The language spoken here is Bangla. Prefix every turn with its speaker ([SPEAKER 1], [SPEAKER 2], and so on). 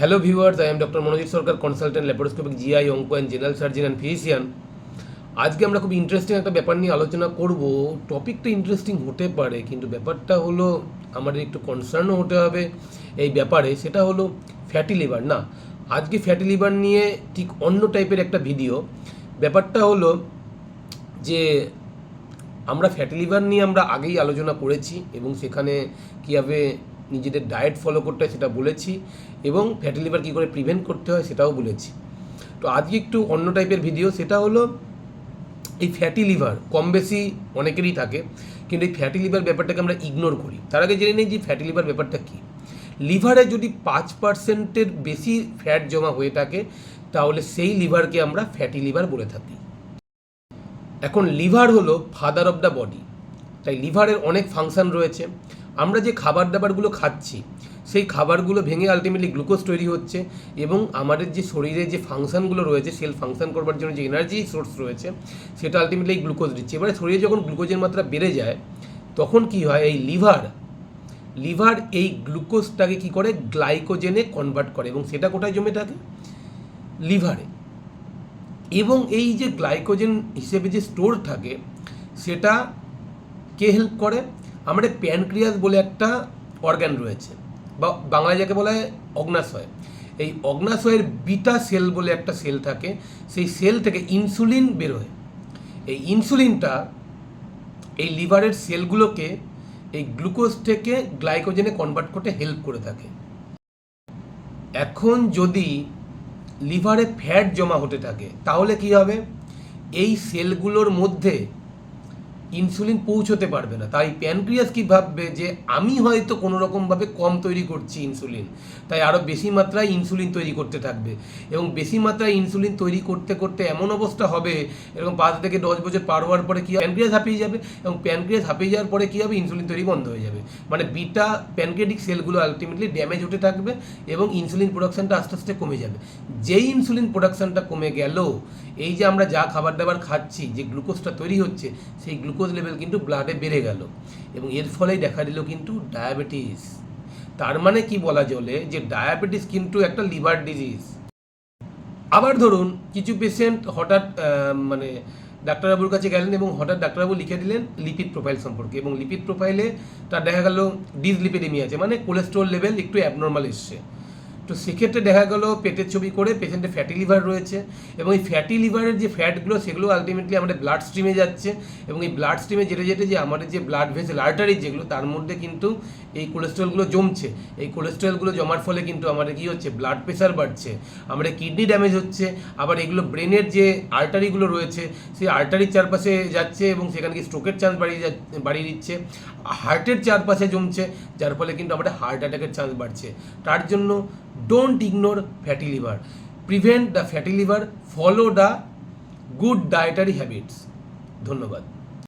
[SPEAKER 1] Hello viewers I am doctor Manojit Sarkar consultant laparoscopic GI onco and general surgeon and physician আজকে আমরা খুব ইন্টারেস্টিং একটা ব্যাপার নিয়ে আলোচনা করব। টপিকটা ইন্টারেস্টিং হতে পারে, কিন্তু ব্যাপারটা হলো আমাদের একটু কনসার্নও হতে হবে এই ব্যাপারে, সেটা হলো ফ্যাটি লিভার না, আজকে ফ্যাটি লিভার নিয়ে ঠিক অন্য টাইপের একটা ভিডিও ব্যাপারটা হলো যে আমরা ফ্যাটি লিভার নিয়ে আমরা আগেই আলোচনা করেছি এবং সেখানে কীভাবে নিজেদের ডায়েট ফলো করতে হয় সেটা বলেছি এবং ফ্যাটি লিভার কী করে প্রিভেন্ট করতে হয় সেটাও বলেছি। তো আজকে একটু অন্য টাইপের ভিডিও সেটা হলো এই ফ্যাটি লিভার কম বেশি অনেকেরই থাকে, কিন্তু এই ফ্যাটি লিভার ব্যাপারটাকে আমরা ইগনোর করি। তার আগে জেনে নিই যে ফ্যাটি লিভার ব্যাপারটা কী। লিভারে যদি পাঁচ পার্সেন্টের বেশি ফ্যাট জমা হয়ে থাকে, তাহলে সেই লিভারকে আমরা ফ্যাটি লিভার বলে থাকি। এখন লিভার হলো ফাদার অফ দ্য বডি তাই লিভারের অনেক ফাংশন রয়েছে। আমরা যে খাবার দাবারগুলো খাচ্ছি, সেই খাবারগুলো ভেঙে আলটিমেটলি গ্লুকোজ তৈরি হচ্ছে এবং আমাদের যে শরীরে যে ফাংশনগুলো রয়েছে সেল ফাংশান করবার জন্য যে এনার্জি সোর্স রয়েছে, সেটা আলটিমেটলি গ্লুকোজ দিচ্ছে। এবারে শরীরে যখন গ্লুকোজের মাত্রা বেড়ে যায়, তখন কি হয়? এই লিভার লিভার এই গ্লুকোজটাকে কি করে? গ্লাইকোজেনে কনভার্ট করে এবং সেটা কোথায় জমে থাকে লিভারে। এবং এই যে গ্লাইকোজেন হিসেবে যে স্টোর থাকে, সেটা কে হেল্প করে? আমাদের প্যানক্রিয়াস বলে একটা অর্গ্যান রয়েছে, বা বাংলায় যাকে বলা হয় অগ্নাশয়। এই অগ্নাশয়ের বিটা সেল বলে একটা সেল থাকে, সেই সেল থেকে ইনসুলিন বেরোয় এই ইনসুলিনটা এই লিভারের সেলগুলোকে এই গ্লুকোজ থেকে গ্লাইকোজেনে কনভার্ট করতে হেল্প করে থাকে। এখন যদি লিভারে ফ্যাট জমা হতে থাকে, তাহলে কি হবে? এই সেলগুলোর মধ্যে ইনসুলিন পৌঁছতে পারবে না। তাই প্যানক্রিয়াস কি ভাববে যে, আমি হয়তো কোনো রকমভাবে কম তৈরি করছি ইনসুলিন। তাই আরও বেশি মাত্রায় ইনসুলিন তৈরি করতে থাকবে। এবং বেশি মাত্রায় ইনসুলিন তৈরি করতে করতে এমন অবস্থা হবে, এরকম পাঁচ থেকে দশ বছর পার হওয়ার পরে কি প্যানক্রিয়াস হাঁপিয়ে যাবে এবং প্যানক্রিয়াস হাঁপিয়ে যাওয়ার পরে কী হবে? ইনসুলিন তৈরি বন্ধ হয়ে যাবে। মানে বিটা প্যানক্রিয়াটিক সেলগুলো আলটিমেটলি ড্যামেজ হতে থাকবে এবং ইনসুলিন প্রোডাকশনটা আস্তে আস্তে কমে যাবে। যেই ইনসুলিন প্রোডাকশনটা কমে গেল, এই যে আমরা যা খাবার দাবার খাচ্ছি, যে গ্লুকোজটা তৈরি হচ্ছে, সেই গ্লুকোজ লেভেল কিন্তু ব্লাডে বেড়ে গেল এবং এর ফলেই দেখা দিল কিন্তু ডায়াবেটিস তার মানে কি বলা চলে যে ডায়াবেটিস কিন্তু একটা লিভার ডিজিজ আবার ধরুন, কিছু পেশেন্ট হঠাৎ মানে ডাক্তারবাবুর কাছে গেলেন এবং হঠাৎ ডাক্তারবাবু লিখে দিলেন লিপিড প্রোফাইল সম্পর্কে এবং লিপিড প্রোফাইলে তার দেখা গেল ডিসলিপিডেমি আছে মানে কোলেস্ট্রল লেভেল একটু অ্যাবনর্মাল এসছে। তো সেক্ষেত্রে দেখা গেল পেটের ছবি করে পেশেন্টের ফ্যাটি লিভার রয়েছে এবং এই ফ্যাটি লিভারের যে ফ্যাটগুলো সেগুলো আলটিমেটলি আমাদের ব্লাড স্ট্রিমে যাচ্ছে এবং এই ব্লাড স্ট্রিমে যেতে যেতে যে আমাদের যে ব্লাড ভেসেল আর্টারি যেগুলো, তার মধ্যে কিন্তু এই কোলেস্ট্রলগুলো জমছে। এই কোলেস্ট্রলগুলো জমার ফলে কিন্তু আমাদের কী হচ্ছে ব্লাড প্রেশার বাড়ছে, আমাদের কিডনি ড্যামেজ হচ্ছে, আবার এগুলো ব্রেনের যে আর্টারিগুলো রয়েছে, সেই আর্টারির চারপাশে যাচ্ছে এবং সেখানে কি স্ট্রোকের চান্স বাড়িয়ে বাড়িয়ে দিচ্ছে হার্টের চারপাশে জমছে, যার ফলে কিন্তু আমাদের হার্ট অ্যাটাকের চান্স বাড়ছে। তার জন্য don't ignore fatty liver prevent the fatty liver follow the good dietary habits ধন্যবাদ।